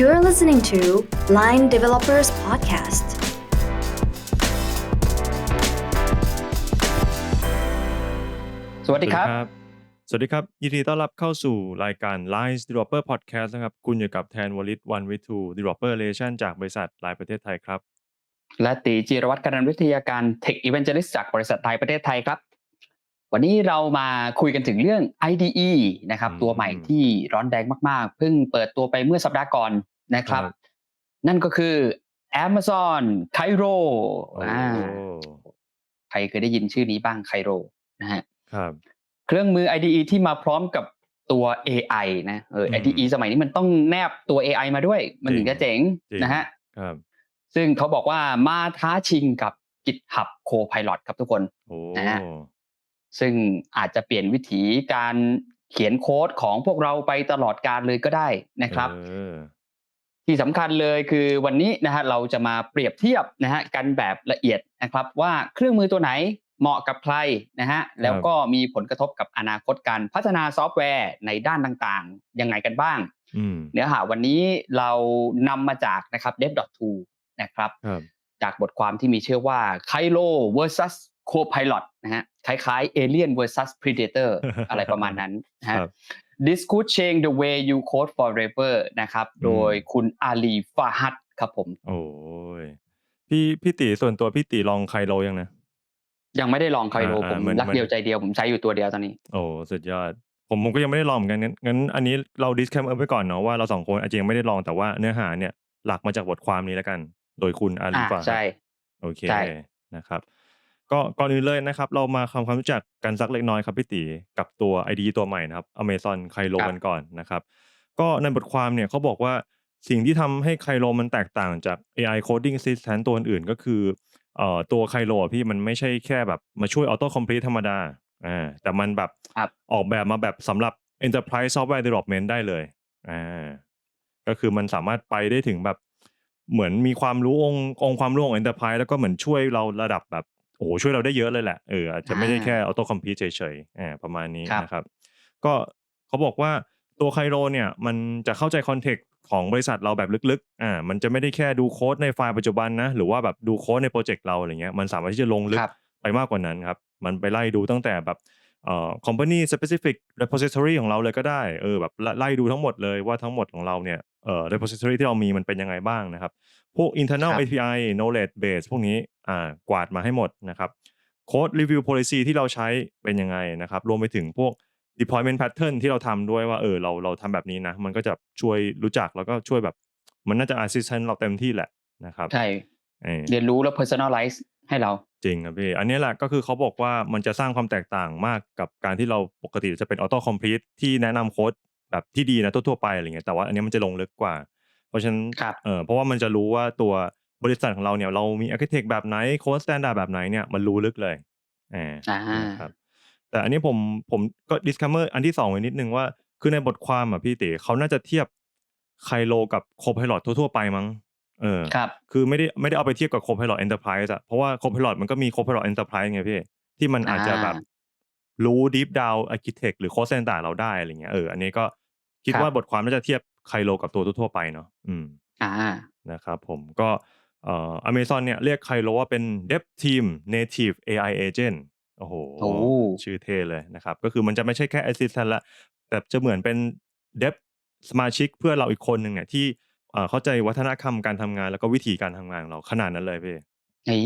You're listening to Line Developers Podcast. สวัสดีครับ สวัสดีครับ ยินดีต้อนรับเข้าสู่รายการ Line Developer Podcast นะครับ คุณอยู่กับแทนวลิตวันวิทู Developer Relation จากบริษัทไลน์ประเทศไทยครับ และตีจิรวัตรการวิทยาการ Tech Evangelist จากบริษัทไทยประเทศไทยครับ วันนี้เรามาคุยกันถึงเรื่อง IDE นะครับอืมตัวใหม่ที่ร้อนแรงมากๆ เพิ่งเปิดตัวไปเมื่อสัปดาห์ก่อนนะครับครับนั่นก็คือ Amazon Cairo โอ้อ่าใครเคยได้ยินชื่อนี้บ้าง Cairo นะฮะครับ เครื่องมือ IDE ที่มาพร้อมกับตัว AI นะเอออืม IDE สมัยนี้มันต้องแนบตัว AI มาด้วย มันถึงจะเจ๋งจริงนะฮะครับ ซึ่งเขาบอกว่ามาท้าชิงกับ GitHub Copilot ครับทุกคนโอ้นะฮะ ซึ่งอาจจะเปลี่ยนวิธีการเขียนโค้ดของพวกเราไปตลอดการเลยก็ได้นะครับเออที่สำคัญเลยคือวันนี้นะฮะเราจะมาเปรียบเทียบนะฮะกันแบบละเอียดนะครับ ว่าเครื่องมือตัวไหนเหมาะกับใครนะฮะแล้วก็มีผลกระทบกับอนาคตการพัฒนาซอฟต์แวร์ในด้านต่างๆ ยังไงกันบ้างอืมเนื้อหาวันนี้เรานำมาจากนะครับ dev.to นะครับครับจากบทความที่มีชื่อว่า Kylo versus Copilot นะฮะคล้ายๆ Alien versus Predator อะไรประมาณนั้นนะฮะครับ This could change the way you code forever นะครับอืมโดยคุณอาลีฟาฮัดครับผม โอ้ยพี่พี่ตีส่วนตัวพี่ตีลองไคโลยังนะ ยังไม่ได้ลองไคโลอ่าผมเหมือนรักเดียวใจเดียวผมใช้อยู่ตัวเดียวตอนนี้ โอ้สุดยอด ผมผมก็ยังไม่ได้ลองเหมือนกันงั้นงั้นอันนี้เราดิสแคมเออไปก่อนเนาะว่าเราสองคนอาจจะยังไม่ได้ลองแต่ว่าเนื้อหาเนี่ยหลักมาจากบทความนี้แล้วกัน โดยคุณอาลีอ่าฟาใช่โอเคใช่นะครับ ก็ก่อนอื่นเลยนะครับ เรามาทำความรู้จักกันสักเล็กน้อยครับพี่ตีกับตัว ID ตัวใหม่นะครับ Amazon ไคโลกันก่อนนะครับ ก็ในบทความเนี่ยเขาบอกว่าสิ่งที่ทำให้ไคโลมันแตกต่างจาก AI coding assistant ตัวอื่นๆก็คือเอ่อตัวไคโลพี่มันไม่ใช่แค่แบบมาช่วย auto complete ธรรมดาอ่าแต่มันแบบครับออกแบบมาแบบสำหรับ enterprise software development ได้เลยอ่าก็คือมันสามารถไปได้ถึงแบบเหมือนมีความรู้องค์องค์ความรู้ของ enterprise แล้วก็เหมือนช่วยเราระดับแบบ โอ้โหช่วยเราได้เยอะเลยแหละเอออาจจะไม่ได้แค่ auto complete เฉยๆอ่าประมาณนี้ครับนะครับ ก็เขาบอกว่าตัวไคโรเนี่ยมันจะเข้าใจคอนเทกต์ของบริษัทเราแบบลึกๆ อ่า มันจะไม่ได้แค่ดูโค้ดในไฟล์ปัจจุบันนะ หรือว่าแบบดูโค้ดในโปรเจกต์เราอะไรเงี้ย มันสามารถที่จะลงลึกครับไปมากกว่านั้นครับ มันไปไล่ดูตั้งแต่แบบเอ่อ company specific repository ของเราเลยก็ได้ เออแบบไล่ไล่ดูทั้งหมดเลยว่าทั้งหมดของเราเนี่ย เอ่อ repository ที่เรามีมันเป็นยังไงบ้างนะครับ พวก internal ครับ API knowledge base พวกนี้อ่ากวาดมาให้หมดนะครับโค้ด review policy ที่เราใช้เป็นยังไงนะครับ รวมไปถึงพวก deployment pattern ที่เราทำด้วยว่าเออเราเราทำแบบนี้นะ มันก็จะช่วยรู้จักแล้วก็ช่วยแบบ มันน่าจะ assistant เราเต็มที่แหละนะครับใช่ เออ เรียนรู้แล้ว personalize ให้เรา จริงครับพี่ อันนี้แหละก็คือเขาบอกว่ามันจะสร้างความแตกต่างมากกับการที่เราปกติจะเป็น auto complete ที่แนะนำโค้ดแบบที่ดีนะทั่วๆไปอะไรเงี้ยแต่ว่าอันนี้มันจะลงลึกกว่าเพ ราะฉะนั้นครับเออเพราะว่ามันจะรู้ว่าตัวบริษัทของเราเนี่ยเรามี architect แบบไหนโค้ด standard แบบไหนเนี่ยมันรู้ลึกเลยอ่าอ่านะครับแต่อันนี้ผมผมก็ disclaimer อันที่สองไว้นิดนึงว่า คือในบทความอะพี่เต๋เขาน่าจะเทียบไคโลกับโคพ i l o t ทั่วๆไปมั้งเออครับคือไม่ได้ไม่ได้เอาไปเทียบกับ Copilot Enterprise อะเพราะว่า Copilot มันก็มี Copilot Enterprise ไงพี่ที่มันอาจจะแบบอ่ารู้ deep down architect หรือ code center เราได้อะไรเงี้ยเอออันนี้ก็คิดครับว่าบทความน่าจะเทียบ ไคโลกับตัวทั่วๆไปเนาะอืมอ่านะครับผมก็เอ่อ Amazon เนี่ยเรียกไคโลว่าเป็น Dev Team Native AI Agent โอ้โหโอ้ชื่อเท่เลยนะครับ ก็คือมันจะไม่ใช่แค่ Assistant ละ แต่จะเหมือนเป็น Dev สมาชิกเพื่อเราอีกคนหนึ่งเนี่ยที่เอ่อเข้าใจวัฒนธรรมการทำงานแล้วก็วิธีการทำงานของเราขนาดนั้นเลยพี่เฮ้ย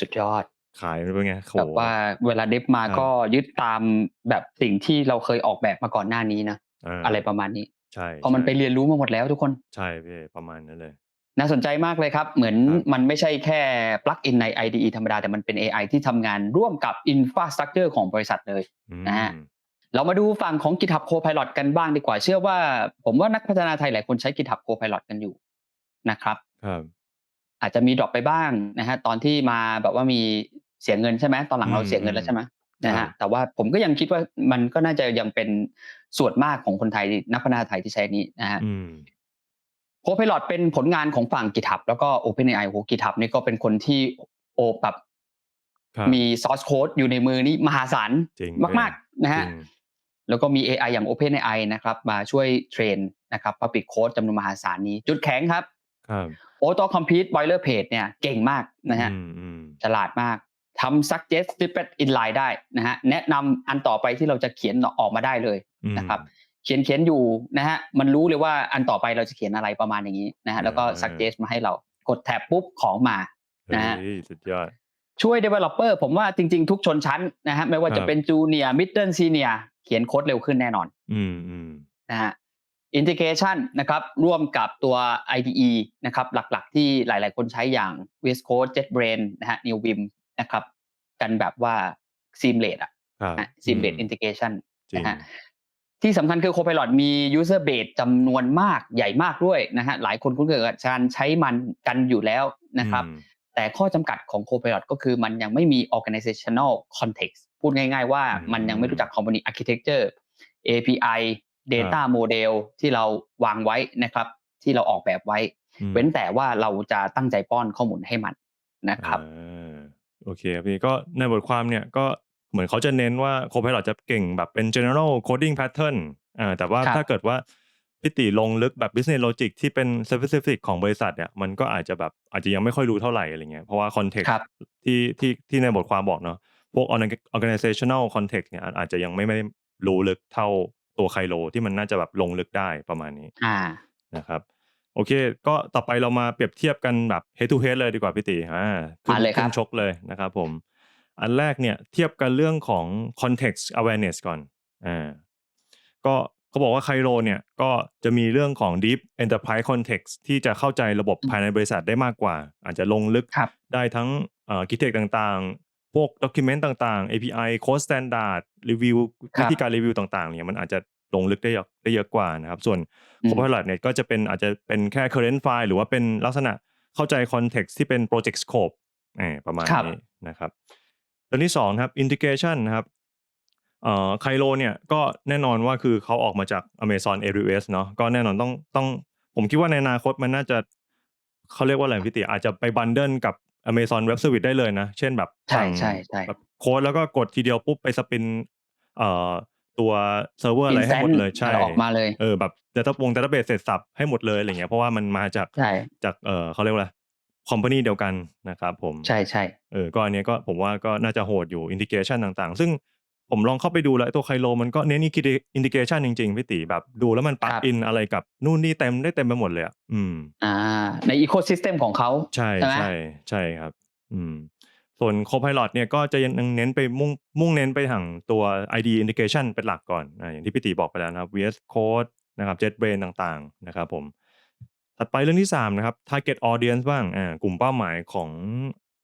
สุดยอดขายมันเป็นไงโหแบบว่าเวลาเดฟมาครับก็ยึดตามแบบสิ่งที่เราเคยออกแบบมาก่อนหน้านี้นะาอะไรประมาณนี้ ใช่เพราะมันไปใช่เรียนรู้มาหมดแล้วทุกคน ใช่พี่ประมาณนั้นเลย น่าสนใจมากเลยครับ เหมือนครับมันไม่ใช่แค่ plug in ใน IDE ธรรมดา แต่มันเป็น AI ที่ทำงานร่วมกับ infrastructure ของบริษัทเลยอืมนะฮะเรามาดูฝั่งของ GitHub Copilot กันบ้างดีกว่า เชื่อว่า ผมว่านักพัฒนาไทยหลายคนใช้ GitHub Copilot กันอยู่นะครับครับ อาจจะมีดรอปไปบ้างนะฮะตอนที่มาแบบว่ามีเสียเงินใช่ไหมตอนหลังเราเสียเงินแล้วใช่ไหม นะครัฮะบแต่ว่าผมก็ยังคิดว่ามันก็น่าจะยังเป็นส่วนมากของคนไทยนักพัฒนาไทยที่ใช้นี้นะฮะอืมโค p i l o t เป็นผลงานของฝั่ง GitHub แล้วก็ OpenAI โห GitHub นี่ก็เป็นคนที่โอแบบครับมี source code อยู่ในมือนี่มหาศาลจริงมาก ๆ นะฮะจริงแล้วก็มี AI อย่าง OpenAI นะครับ มาช่วยเทรนนะครับ Public Code จำนวนมหาศาลนี้ จุดแข็งครับครับ Auto Complete Boilerplate เนี่ยเก่งมากนะฮะอืมอืมฉลาดมาก ทำ suggest snippet inline ได้นะฮะแนะนำอันต่อไปที่เราจะเขียนออกมาได้เลยอืมนะครับ เขียนเขียนอยู่นะฮะมันรู้เลยว่าอันต่อไปเราจะเขียนอะไรประมาณอย่างนี้นะฮะแล้วก็อ่า suggest มาให้เรากดแท็บปุ๊บของมานะฮะเฮ้ยสุดยอดช่วย developer ผมว่าจริง ๆ ทุกชนชั้นนะฮะไม่ว่าครัจะบเป็น junior middle senior เขียนโค้ดเร็วขึ้นแน่นอน อืมอืมนะฮะ integration นะครับร่วมกับตัว IDE นะครับหลักๆ ที่หลายๆ คนใช้อย่าง VS Code JetBrains นะฮะ NewVim นะครับ กันแบบว่า seamless อะครับนะ seamless อืม integration จริงนะฮะที่สำคัญคือ Copilot มี user base จำนวนมากใหญ่มากด้วยนะฮะหลายคนคุ้นเคยกับการใช้มันกันอยู่แล้วนะครับอืมแต่ข้อจำกัดของ Copilot ก็คือมันยังไม่มี organizational context พูดง่ายๆว่าอืมมันยังไม่รู้จัก company architecture API data model ที่เราวางไว้นะครับ ที่เราออกแบบไว้อืมเว้นแต่ว่าเราจะตั้งใจป้อนข้อมูลให้มันนะครับอ่า โอเคครับพี่ก็ในบทความเนี่ยก็เหมือนเขาจะเน้นว่า Copilot จะเก่งแบบเป็น general coding pattern อ่าแต่ว่าครับถ้าเกิดว่าพี่ติลงลึกแบบ business logic ที่เป็น specific ของบริษัทเนี่ยมันก็อาจจะแบบอาจจะยังไม่ค่อยรู้เท่าไหร่อะไรเงี้ยเพราะว่า context ครับที่ที่ที่ในบทความบอกเนาะพวก organizational context เนี่ยอาจจะยังไม่ไม่ได้รู้ลึกเท่าตัวไคโลที่มันน่าจะแบบลงลึกได้ประมาณนี้อ่านะครับ โอเค ก็ต่อไปเรามาเปรียบเทียบกันแบบ head to head เลยดีกว่าพี่ติอ่าขึ้นมาเลยครับขึ้นชกเลยนะครับผม อันแรกเนี่ยเทียบกันเรื่องของ context awareness ก่อนอ่าก็เขาบอกว่าไคโรเนี่ยก็จะมีเรื่องของ deep enterprise context ที่จะเข้าใจระบบภายในบริษัทได้มากกว่า อาจจะลงลึกครับได้ทั้งเอ่อกิจเทคต่างๆ พวกด็อกิเมนต์ต่างๆ API code standard รีวิวครับวิธีการรีวิวต่างๆเนี่ยมันอาจจะ ลงลึกได้เยอะได้เยอะกว่านะครับ ส่วนอืม Copilot เนี่ยก็จะเป็นอาจจะเป็นแค่ current file หรือว่าเป็นลักษณะเข้าใจ context ที่เป็น project scope เออประมาณครับนี้นะครับตัวที่สองนะครับ integration นะครับเอ่อไคโลเนี่ยก็แน่นอนว่าคือเขาออกมาจาก Amazon AWS เนาะก็แน่นอนต้องต้องผมคิดว่าในอนาคตมันน่าจะเขาเรียกว่าอะไรพี่ติอาจจะไปบันเดิลกับ Amazon Web Service ได้เลยนะ เช่นแบบใช่สั่งใช่ใช่แบบโค้ดแล้วก็กดทีเดียวปุ๊บไปสปินเอ่อ ตัวเซิร์ฟเวอร์อะไรให้หมดเลยใช่ออกมาเลยเออแบบ Data วง Database เสร็จสับให้หมดเลยอะไรเงี้ยเพราะว่ามันมาจากใช่จากเออเขาเรียกว่าอะไรคอมพานีเดียวกันนะครับผมใช่ใช่เออก็อันเนี้ยก็ผมว่าก็น่าจะโหดอยู่อินทิเกชันต่างๆ ซึ่งผมลองเข้าไปดูแล้วไอ้ตัวไคโลมันก็เน้นอินทิเกชันจริงๆพี่ติแบบดูแล้วมันปลักอินอะไรกับนู่นนี่เต็มได้เต็มไปหมดเลยอะอืมอ่า ใน ecosystem ของเขาใช่ใช่ไหมใช่ใช่ครับ อืม ส่วน Copilot เนี่ยก็จะยังเน้นไปมุ่งมุ่งเน้นไปทางตัว ID integration เป็นหลักก่อนอ่าอย่างที่พี่ตีบอกไปแล้วนะครับ VS Code นะครับ JetBrains ต่างๆนะครับผมถัดไปเรื่องที่ 3 นะครับ Target Audience บ้างอ่ากลุ่มเป้าหมายของ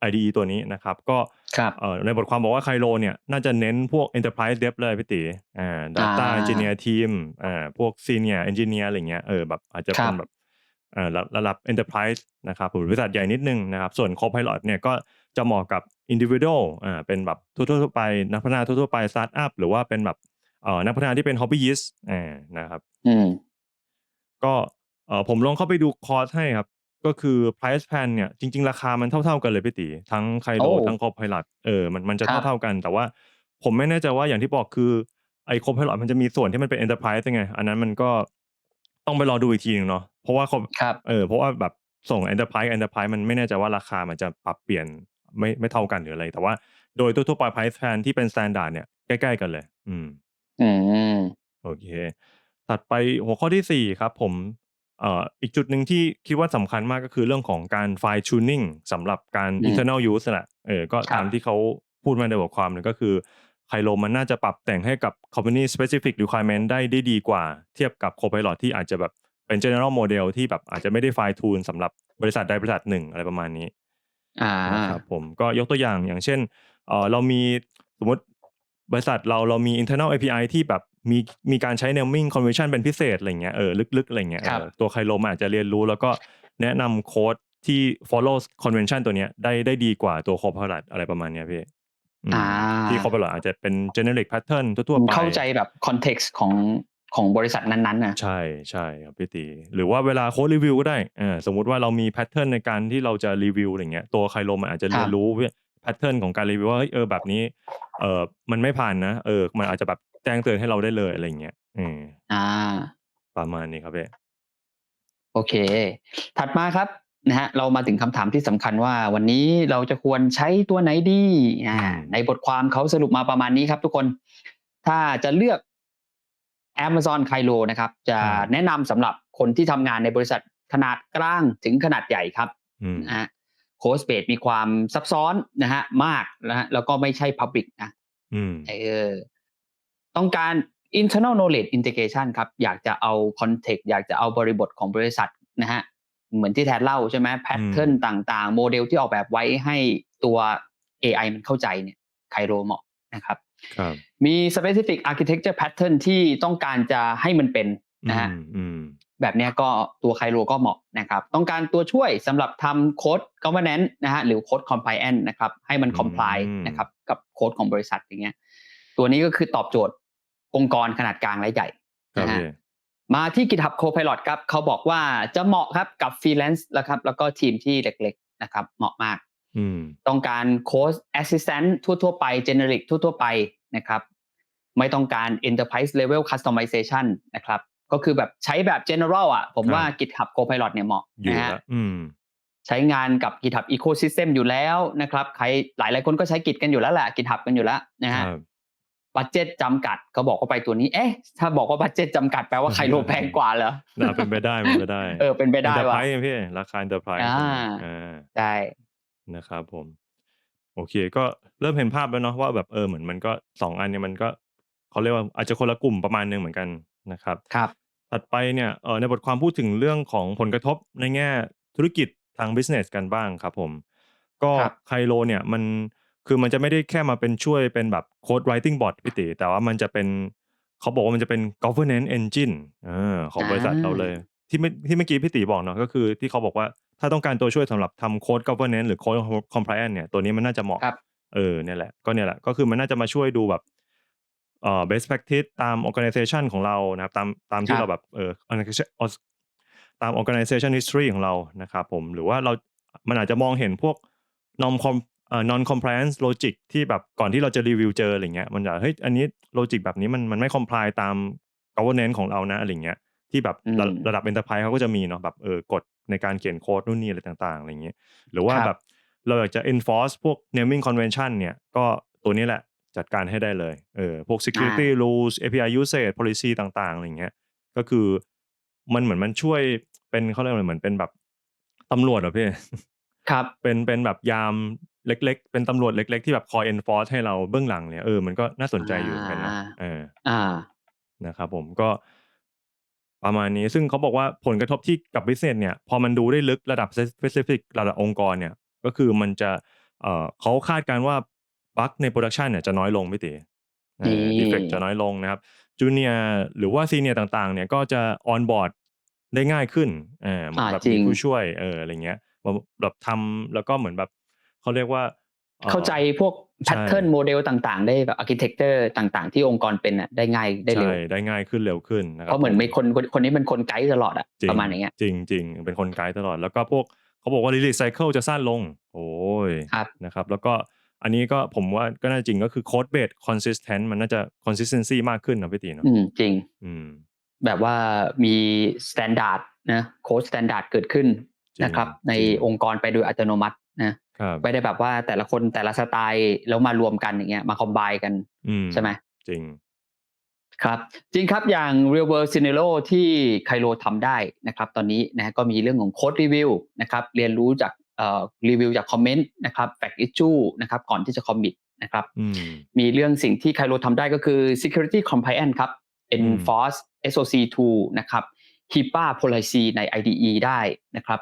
IDE ตัวนี้นะครับ ก็ครับเอ่อในบทความบอกว่าไคโลเนี่ยน่าจะเน้นพวก Enterprise Dev เลยพี่ตีอ่า Data อ่า Engineer Team อ่าพวก Senior Engineer อะไรเงี้ยเออแบบอาจจะครัเป็บนแบบเอ่อ ระระดับ enterprise นะครับหรือบริษัทใหญ่นิดนึงนะครับส่วน copilot เนี่ยก็จะเหมาะกับ individual อ่าเป็นแบบทั่วๆไปนักพัฒนาทั่วๆไป startup หรือว่าเป็นแบบเอ่อนักพัฒนาที่เป็น hobbyist อ่านะครับอืมก็เอ่อผมลองเข้าไปดูคอร์สให้ครับ ก็คือ price plan เนี่ยจริง ๆ ราคามันเท่า ๆกันเลยพี่ตีทั้งไคโลโอ้ทั้ง copilot เออมันมันจะครับเท่าๆกัน แต่ว่าผมไม่แน่ใจว่าอย่างที่บอกคือไอ้ copilot มันจะมีส่วนที่มันเป็น enterprise ยังไง อันนั้นมันก็ต้องไปรอดูอีกทีหนึงเนาะ เพราะว่า Cop- ครับเออเพราะว่าแบบส่ง enterprise enterprise มันไม่แน่ใจว่าราคามันจะปรับเปลี่ยนไม่ไม่เท่ากันหรืออะไร แต่ว่าโดยทั่วๆไป price plan ที่เป็น standard เนี่ยใกล้ๆกันเลย อืมอืมโอเคตัดไปหัวข้อที่สี่ครับ ผมเอ่ออีกจุดหนึ่งที่คิดว่าสำคัญมากก็คือเรื่องของการ fine tuning สำหรับการอืม internal use แหละเออก็ครับตามที่เขาพูดมาในบทความเนี่ยก็คือไคโลมันน่าจะปรับแต่งให้กับ company specific requirement ได้ได้ดีกว่า เทียบกับ Copilot ที่อาจจะแบบ เป็น general model ที่แบบอาจจะไม่ได้ fine tune สำหรับบริษัทใดบริษัทหนึ่งอะไรประมาณนี้อ่านะครับผมก็ยกตัวอย่างอย่างเช่นเออเรามีสมมติบริษัทเราเรามี internal API ที่แบบมีมีการใช้ naming convention เป็นพิเศษอะไรเงี้ยเออลึกๆอะไรเงี้ยครับเออตัวไคโลมันอาจจะเรียนรู้ แล้วก็แนะนำโค้ดที่ follow convention ตัวเนี้ยได้ได้ดีกว่าตัว Copilot อะไรประมาณเนี้ยพี่อืมอ่าที่ Copilot อาจจะเป็น generic pattern ทั่วๆไปเข้าใจแบบ context ของ ของบริษัทนั้นๆนะใช่ใช่ครับพี่ตีหรือว่าเวลาโค้ดรีวิวก็ได้เออสมมุติว่าเรามีแพทเทิร์นในการที่เราจะรีวิวอะไรเงี้ยตัวไคโลมันอาจจะเรียนรู้แพทเทิร์นของการรีวิวว่าเฮ้ยเออแบบนี้เออมันไม่ผ่านนะเออมันอาจจะแบบแจ้งเตือนให้เราได้เลยอะไรเงี้ยอืมอ่า ประมาณนี้ครับพี่โอเค ถัดมาครับนะฮะเรามาถึงคำถามที่สำคัญว่า วันนี้เราจะควรใช้ตัวไหนดีอ่าอืมในบทความเขาสรุปมาประมาณนี้ครับทุกคน ถ้าจะเลือก Amazon k i l o นะครับจะแนะนำสำหรับคนที่ทำงานในบริษัทขนาดกลางถึงขนาดใหญ่ครับอืมนะฮะโค้ชเบสมีความซับซ้อนนะฮะมากนะฮะแล้วก็ไม่ใช่ Public นะอืมเออต้องการ internal knowledge integration ครับ อยากจะเอา context อยากจะเอาบริบทของบริษัทนะฮะเหมือนที่แทนเล่าใช่ไหม pattern ต่างๆ โมเดลที่ออกแบบไว้ให้ตัว AI มันเข้าใจเนี่ยไคโรเหมาะนะครับครับ มี specific architecture pattern ที่ต้องการจะให้มันเป็นนะฮะอืมอืมแบบเนี้ยก็ตัวไคโรก็เหมาะนะครับ ต้องการตัวช่วยสำหรับทำโค้ด governance นะฮะหรือโค้ด compliance นะครับ ให้มัน comply นะครับกับโค้ดของบริษัทอย่างเงี้ย ตัวนี้ก็คือตอบโจทย์องค์กรขนาดกลางและใหญ่ครับนะฮะพี่มาที่ GitHub Copilot ครับ เขาบอกว่าจะเหมาะครับกับ freelance แล้วครับ แล้วก็ทีมที่เล็กๆนะครับ เหมาะมากอืม ต้องการโค้ด assistant ทั่วๆไป generic ทั่วๆไปนะครับ ไม่ต้องการ enterprise level customization นะครับ ก็คือแบบใช้แบบ general อะ ผมว่า GitHub Copilot เนี่ยเหมาะอยู่นะฮะละอืมใช้งานกับ GitHub ecosystem อยู่แล้วนะครับ ใครหลายหลายๆคนก็ใช้ Git กันอยู่แล้วแหละ GitHub กันอยู่แล้วนะฮะครับบัตเจ็ตจำกัดเขาบอกว่าไปตัวนี้ เอ๊ะ ถ้าบอกว่าบัตเจ็ตจำกัดแปลว่าไคโลแพงกว่าเหรอน่าเป็นไปได้เป็นไปได้ เออ เป็นไปได้เอ็นเตอร์ว่ะไพรส์พี่ราคาเอ็นเตอร์ไพรส์อ่าอ่าได้ นะครับผม โอเค ก็เริ่มเห็นภาพแล้วเนาะว่าแบบเออเหมือนมันก็สองอันเนี่ยมันก็เขาเรียกว่าอาจจะคนละกลุ่มประมาณหนึงเหมือนกันนะครับ ครับ ถัดไปเนี่ยเออในบทความพูดถึงเรื่องของผลกระทบในแง่ธุรกิจทาง business กันบ้างครับผม ก็ครับ ไคโลเนี่ยมันคือมันจะไม่ได้แค่มาเป็นช่วยเป็นแบบ code writing bot พี่ติแต่ว่ามันจะเป็นเขาบอกว่ามันจะเป็น governance engine เออของบริษัทอ่าเราเลย ที่เมื่อที่เมื่อกี้พี่ติบอกเนาะก็คือที่เขาบอกว่าถ้าต้องการตัวช่วยสำหรับทำ code governance หรือ code compliance เนี่ยตัวนี้มันน่าจะเหมาะครับเออเนี่ยแหละก็เนี่ยแหละก็คือมันน่าจะมาช่วยดูแบบเอ่อ best practice ตาม organization ของเรานะครับตามตามที่ครับเราแบบเออ organization ตาม organization history ของเรานะครับผมหรือว่าเรามันอาจจะมองเห็นพวก non com เอ่อ non compliance logic ที่แบบก่อนที่เราจะรีวิวเจออะไรเงี้ยมันจะเฮ้ยอันนี้ logic แบบนี้มันมันไม่ comply ตาม governance ของเรานะอะไรเงี้ย ที่แบบอืมระระดับ enterprise เขาก็จะมีเนาะแบบเออกฎในการเขียนโค้ดนู่นนี่อะไรต่างๆอะไรเงี้ยหรือว่าครับแบบเราอยากจะ enforce พวก naming convention เนี่ยก็ตัวนี้แหละจัดการให้ได้เลยเออพวก security rules API usage policy ต่างๆอะไรเงี้ยก็คือมันเหมือนมันช่วยเป็นเขาเรียกว่าเหมือนเป็นแบบตำรวจเหรอพี่ครับเป็นเป็นแบบยามเล็ก ๆ เป็นตำรวจเล็ก ๆ ที่แบบคอย enforce ให้เราเบื้องหลังเนี่ยเออมันก็น่าสนใจอยู่เหมือนกันนะอ่าเอออ่านะครับผมก็ ประมาณนี้ซึ่งเขาบอกว่าผลกระทบที่กับ business เนี่ยพอมันดูได้ลึกระดับ specific ระดับองค์กรเนี่ยก็คือมันจะเอ่อเขาคาดการณ์ว่าบั๊กในโปรดักชันเนี่ยจะน้อยลงไม่ตีนี่ดีเฟกจะน้อยลงนะครับจูเนียหรือว่าซีเนียต่างๆ เนี่ยก็จะออนบอร์ดได้ง่ายขึ้นเออเหมือนแบบอ่าจริมีงผู้ช่วยเอออะไรเงี้ยแบบแบบทำแล้วก็เหมือนแบบเขาเรียกว่าอ่อเข้าใจพวก ใช่ pattern โมเดลต่างๆ ได้แบบ architecture ต่างๆ ที่องค์กรเป็นอะได้ง่ายได้เร็วใช่ได้ง่ายขึ้นเร็วขึ้นนะครัเพราะเหมือนผมีคนคนคนนี้เป็นคนไกด์ตลอดอะจงประมาณอย่างเงี้ยจริงจริงเป็นคนไกด์ตลอดแล้วก็พวกเขาบอกว่า release cycle จะสั้นลง โอ้ยครับนะครับ แล้วก็อันนี้ก็ผมว่าก็น่าจริงก็คือ code base consistent มันน่าจะ consistency มากขึ้นนะพี่ตีเนาะอืมจริง อืม แบบว่ามี standard นะโค้ด standard เกิดขึ้นจริงนะครับ ในจริงองค์กรไปโดยอัตโนมัตินะครับ ไม่ได้แบบว่าแต่ละคนแต่ละสไตล์แล้วมารวมกันอย่างเงี้ยมาคอมไบกันอืมใช่ไหมจริง ครับ จริงครับอย่าง real world scenario ที่ไคโ o ทำได้นะครับ ตอนนี้นะก็มีเรื่องของโค้ดรีวิวนะครับเรียนรู้จากเอ่อรีวิวจากคอมเมนต์นะครับ fact issue นะครับก่อนที่จะคอมมิตนะครับอืมมีเรื่องสิ่งที่ไคโ o ทำได้ก็คือ security compliance ครับ enforce SOC 2 นะครับ HIPAA policy ใน IDE ได้นะครับ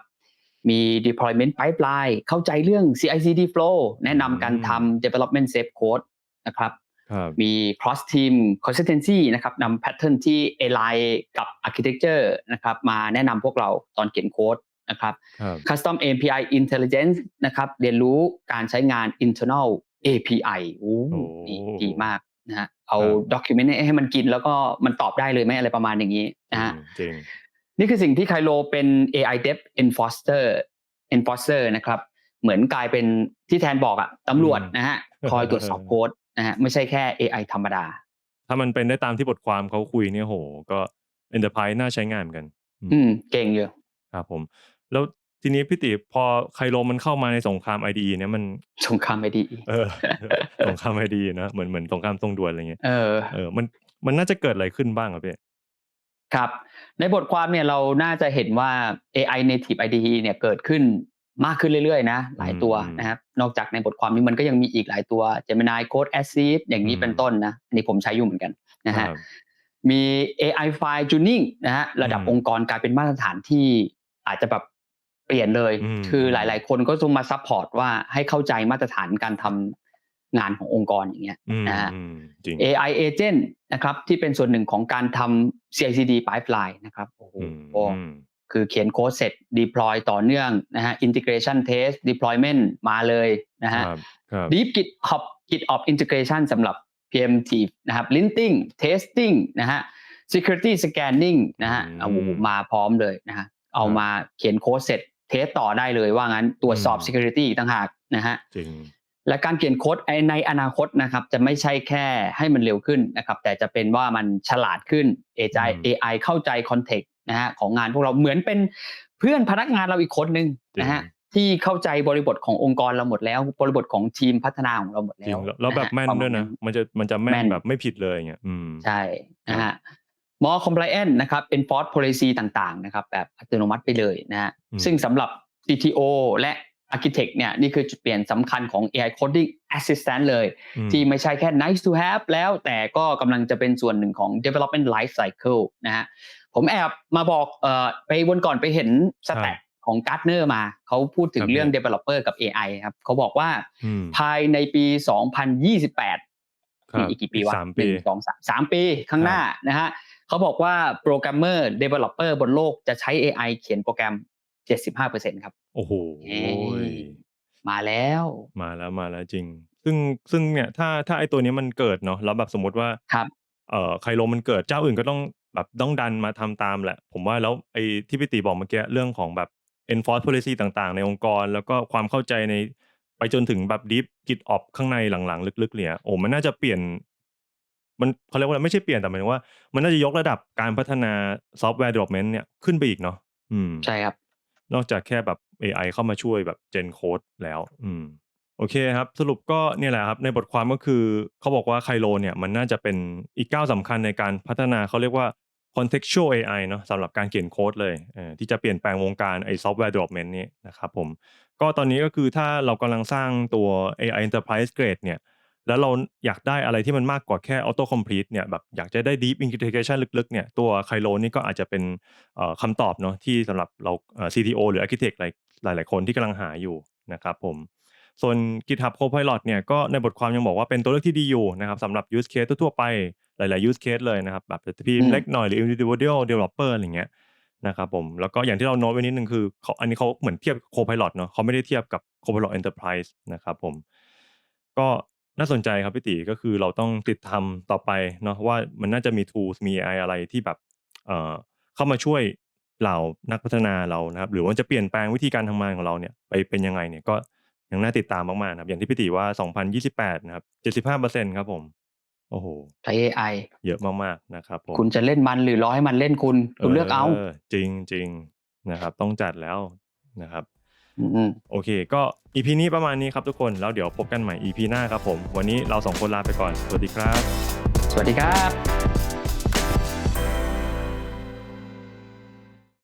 มี deployment pipeline เข้าใจเรื่อง CI/CD flow แนะนำการทำ development safe code นะครับครับมี cross team consistency นะครับนำ pattern ที่ align กับ architecture นะครับมาแนะนำพวกเราตอนเขียนโค้ดนะครับครับ custom API intelligence นะครับเรียนรู้การใช้งาน internal API โอ้โอ้นี่ดีมากนะฮะเอาครับ document ให้มันกินแล้วก็มันตอบได้เลยไหมอะไรประมาณอย่างนี้นะฮะจริง นี่คือสิ่งที่ไคโลเป็น AI Dev Enforcer Enforcer นะครับ เหมือนกลายเป็นที่แทนบอกอะตำรวจอืมนะฮะคอยตรวจสอบโค้ดนะฮะไม่ใช่แค่ AI ธรรมดา ถ้ามันเป็นได้ตามที่บทความเขาคุยเนี่ยโห ก็ Enterprise น่าใช้งานเหมือนกันอืมอืม เก่งอยู่ครับผม แล้วทีนี้พี่ติพอไคโลมันเข้ามาในสงคราม IDE เนี่ยมันสงครามไม่ดีเออสงคราม IDE นะเหมือนเหมือนสงครามทรงดวนอะไรเงี้ยเออเออมันมันน่าจะเกิดอะไรขึ้นบ้างครับพี่ ครับในบทความเนี่ยเราน่าจะเห็นว่า AI native IDE เนี่ยเกิดขึ้นมากขึ้นเรื่อยๆนะหลายตัวอืมนะครับนอกจากในบทความนี้มันก็ยังมีอีกหลายตัว Gemini Code Assist อย่างนี้อืมเป็นต้นนะอันนี้ผมใช้อยู่เหมือนกันนะฮะครับมี AI file tuning นะฮะระดับอืมองค์กรกลายเป็นมาตรฐานที่อาจจะแบบเปลี่ยนเลยอืมคือหลาย ๆ คนก็ต้องมาซัพพอร์ตว่าให้เข้าใจมาตรฐานการทำ งานขององค์กรอย่างเงี้ยอืมนะฮะอืมจริง AI agent นะครับ ที่เป็นส่วนหนึ่งของการทำ CI/CD pipeline นะครับโอ้โหอืมอืมคือเขียนโค้ดเสร็จ deploy ต่อเนื่องนะฮะ integration test deployment มาเลยนะฮะครับครับ Deep GitHub GitOps integration สำหรับ PMT นะครับ linting testing นะฮะ security scanning นะฮะอืมเอามาพร้อมเลยนะฮะเอามาเขียนโค้ดเสร็จ เทสต่อได้เลยว่างั้นตรวจสอบอืม security อีกต่างหากนะฮะจริง และการเขียนโค้ดในอนาคตนะครับ จะไม่ใช่แค่ให้มันเร็วขึ้นนะครับ แต่จะเป็นว่ามันฉลาดขึ้น AI อืม AI เข้าใจคอนเทกต์นะฮะของงานพวกเราเหมือนเป็นเพื่อนพนักงานเราอีกคนนึงนะฮะจริงที่เข้าใจบริบทขององค์กรเราหมดแล้ว บริบทของทีมพัฒนาของเราหมดจริแล้งวแล้วแล้วแบบะฮะแม่นประาณด้วยนะ มันจะมันจะแม่แม่นนแบบไม่ผิดเลยอย่างเงี้ยอืมใช่นะฮะ more compliant นะครับ enforce policy ต่างๆนะครับ แบบอัตโนมัติไปเลยนะฮะอืมซึ่งสำหรับ CTO และ Architect เนี่ยนี่คือจุดเปลี่ยนสำคัญของ AI coding assistant เลยอืมที่ไม่ใช่แค่ nice to have แล้วแต่ก็กำลังจะเป็นส่วนหนึ่งของ development life cycle นะฮะผมแอบมาบอกเอ่อไปวันก่อนไปเห็นสแตทของ Gartner มา เขาพูดถึคงรับเรื่องพี่ developer กับ AI ครับ เขาบอกว่าอืมภายในปี 2028ครับมีอีกกี่ปีวะสามหปีนึ่งสองสามสามปีข้างหน้านะฮะเขาบอกว่าโปรแกรมเมอร์ developer บนโลกจะใช้ AI เขียนโปรแกรม 75%ครับ โอ้โหเอ้ยมาแล้ว มาแล้วมาแล้วจริง ซึ่งซึ่งเนี่ยถ้าถ้าไอตัวนี้มันเกิดเนาะแล้วแบบสมมติว่าครับเอ่อไคโลมันเกิดเจ้าอื่นก็ต้องแบบต้องดันมาทำตามแหละ ผมว่าแล้วไอ้ที่พี่ตีบอกเมื่อกี้เรื่องของแบบ enforce policy ต่างๆ ในองค์กร แล้วก็ความเข้าใจในไปจนถึงแบบ deep git op ข้างในหลังๆ ลึกๆเนี่ยโอ้มันน่าจะเปลี่ยน มันเขาเรียกว่าอะไรไม่ใช่เปลี่ยนแต่หมายถึงว่า มันน่าจะยกระดับการพัฒนา software development เนี่ยขึ้นไปอีกเนาะอืมใช่ครับ นอกจากแค่แบบ AI เข้ามาช่วยแบบเจนโค้ดแล้ว อืมโอเคครับ สรุปก็เนี่ยแหละครับ ในบทความก็คือเขาบอกว่าไคโลเนี่ยมันน่าจะเป็นอีกก้าวสำคัญในการพัฒนาเขาเรียกว่า contextual AI เนาะสำหรับการเขียนโค้ดเลยเออที่จะเปลี่ยนแปลงวงการไอ้ software development นี้นะครับผม ก็ตอนนี้ก็คือถ้าเรากำลังสร้างตัว AI enterprise grade เนี่ย แล้วเราอยากได้อะไรที่มันมากกว่าแค่ auto complete เนี่ยแบบอยากจะได้ deep integration ลึกๆเนี่ยตัวไคโลนี่ก็อาจจะเป็นเอ่อคำตอบเนาะที่สำหรับเราเอ่อ CTO หรือ architect หลายหลายๆคนที่กำลังหาอยู่นะครับผมส่วน GitHub Copilot เนี่ยก็ในบทความยังบอกว่าเป็นตัวเลือกที่ดีอยู่นะครับสำหรับ use case ทั่วๆไปหลายๆ use case เลยนะครับแบบทีมอืมเล็กหน่อยหรือ individual developer อะไรเงี้ยนะครับผมแล้วก็อย่างที่เราโน้ตไว้นิดนึงคือเขาอันนี้เขาเหมือนเทียบ Copilot เนาะเขาไม่ได้เทียบกับ Copilot Enterprise นะครับผมก็ น่าสนใจครับพี่ตีก็คือเราต้องติดทำต่อไปเนาะว่ามันน่าจะมี tools มี AI อะไรที่แบบเอ่อเข้ามาช่วยเรานักพัฒนาเรานะครับหรือว่าจะเปลี่ยนแปลงวิธีการทำงานของเราเนี่ยไปเป็นยังไงเนี่ยก็ยังน่าติดตามมากๆนะครับอย่างที่พี่ตีว่า 2028 นะครับ 75%ครับผมโอ้โหใช้ AI เยอะมากๆนะครับผมคุณจะเล่นมันหรือรอให้มันเล่นคุณคุณเลือกเอาจริงจริงๆนะครับ ต้องจัดแล้วนะครับอืม โอเค ก็ EP นี้ประมาณนี้ครับทุกคน แล้วเดี๋ยวพบกันใหม่ EP หน้าครับผม วันนี้เราสองคนลาไปก่อน สวัสดีครับ สวัสดีครับ